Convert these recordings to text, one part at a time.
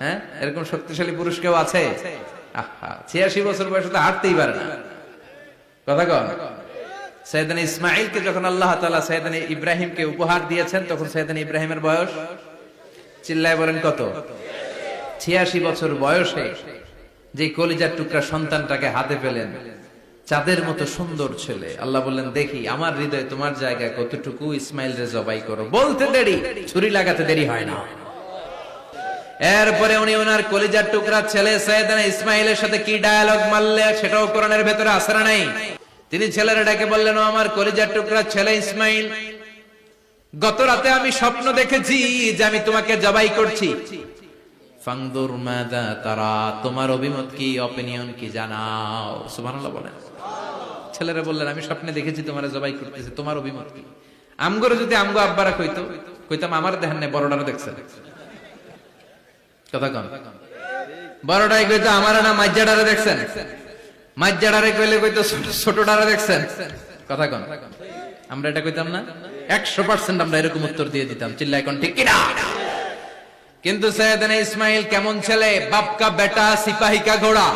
হ্যাঁ? এরকম শক্তিশালী পুরুষ কেউ আছে? ছিয়াশি বছর বয়সে তো হাঁটতেই পারে না। কথা কন। সৈয়দান ইসমাইলকে যখন আল্লাহ তাআলা সৈয়দান ইব্রাহিমকে উপহার দিয়েছেন, তখন সৈয়দান ইব্রাহিমের বয়স চিল্লায় বলেন কত? ছিয়াশি বছর বয়সে যে কলিজার টুকরা সন্তানটাকে হাতে পেলেন, চাঁদের মতো সুন্দর ছেলে। আল্লাহ বললেন, দেখি, আমার হৃদয় তোমার জায়গায় কতটুকু ইসমাইল রে জবাই করো। বলতে দেরি, ছুরি লাগাতে দেরি হয় না। এরপরে উনি ওনার কলিজার টুকরা ছেলে সৈয়দানা ইসমাইলের সাথে কি ডায়ালগ মারলে সেটাও কোরআনের ভেতরে আসে না নাই? তিনি ছেলেরা ডেকে বললেন আমার কলিজার টুকরা ছেলে ইসমাইল, গত রাতে আমি স্বপ্ন দেখেছি যে আমি তোমাকে জবাই করছি। ফাংদুর মাদা তারা, তোমার অভিমত কি অপিনিয়ন কি জানাও? সুবহানাল্লাহ বলেন। ছেলেরা বললেন, আমি স্বপ্নে দেখেছি তোমার জবাই করতেছি, তোমার অভিমত কি? আমগরে যদি আমগো আব্বারা কইতো, কইতাম, আমার দেখেন না বড়ডারে দেখছেন কথা কন। কইতো, আমার না মাজ্জাডারে দেখছেন? মাজ্জাডারে কইলে কইতো ছোটডারে দেখছেন? কথা কন। আমরা এটা কইতাম না? একশো পার্সেন্ট আমরা এরকম উত্তর দিয়ে দিতাম। ঠিক কিনা? কিন্তু ইসমাইল কেমন ছেলে? বাপ কা বেটা সিপাহী কা ঘোড়া।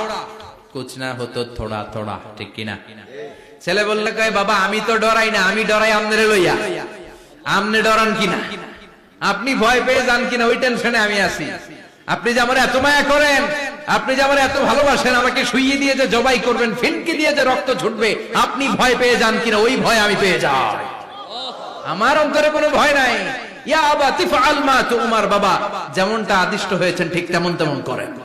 কুছ না হতো থোড়া থোড়া, ঠিক কিনা? ছেলে বললে কয়, বাবা, আমি তো ডরাই না, আমি ডরাই আমনে লইয়া। আমনে ডরান কিনা? আপনি ভয় পেয়ে যান কিনা, ওই টেনশনে আমি আছি। আপনি যে আমার এত মায়া করেন, আপনি যে আমার এত ভালোবাসেন, আমাকে শুইয়ে দিয়ে যে জবাই করবেন, ফিনকি দিয়ে যে রক্ত ছুটবে, আপনি ভয় পেয়ে যান কিনা, ওই ভয় আমি পেয়ে যাই। আমার অন্তরে কোনো ভয় নাই। ইয়া আবা, তিফআল মা তুমার বাবা। যেমনটা আদিষ্ট হয়েছেন, ঠিক তেমন তেমন করেন।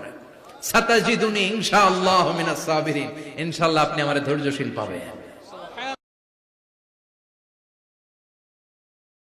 সাতাজিদুনি ইনশাআল্লাহ মিনাস সাবিরিন। ইনশাআল্লাহ আপনি আমার ধৈর্যশীল পাবেন।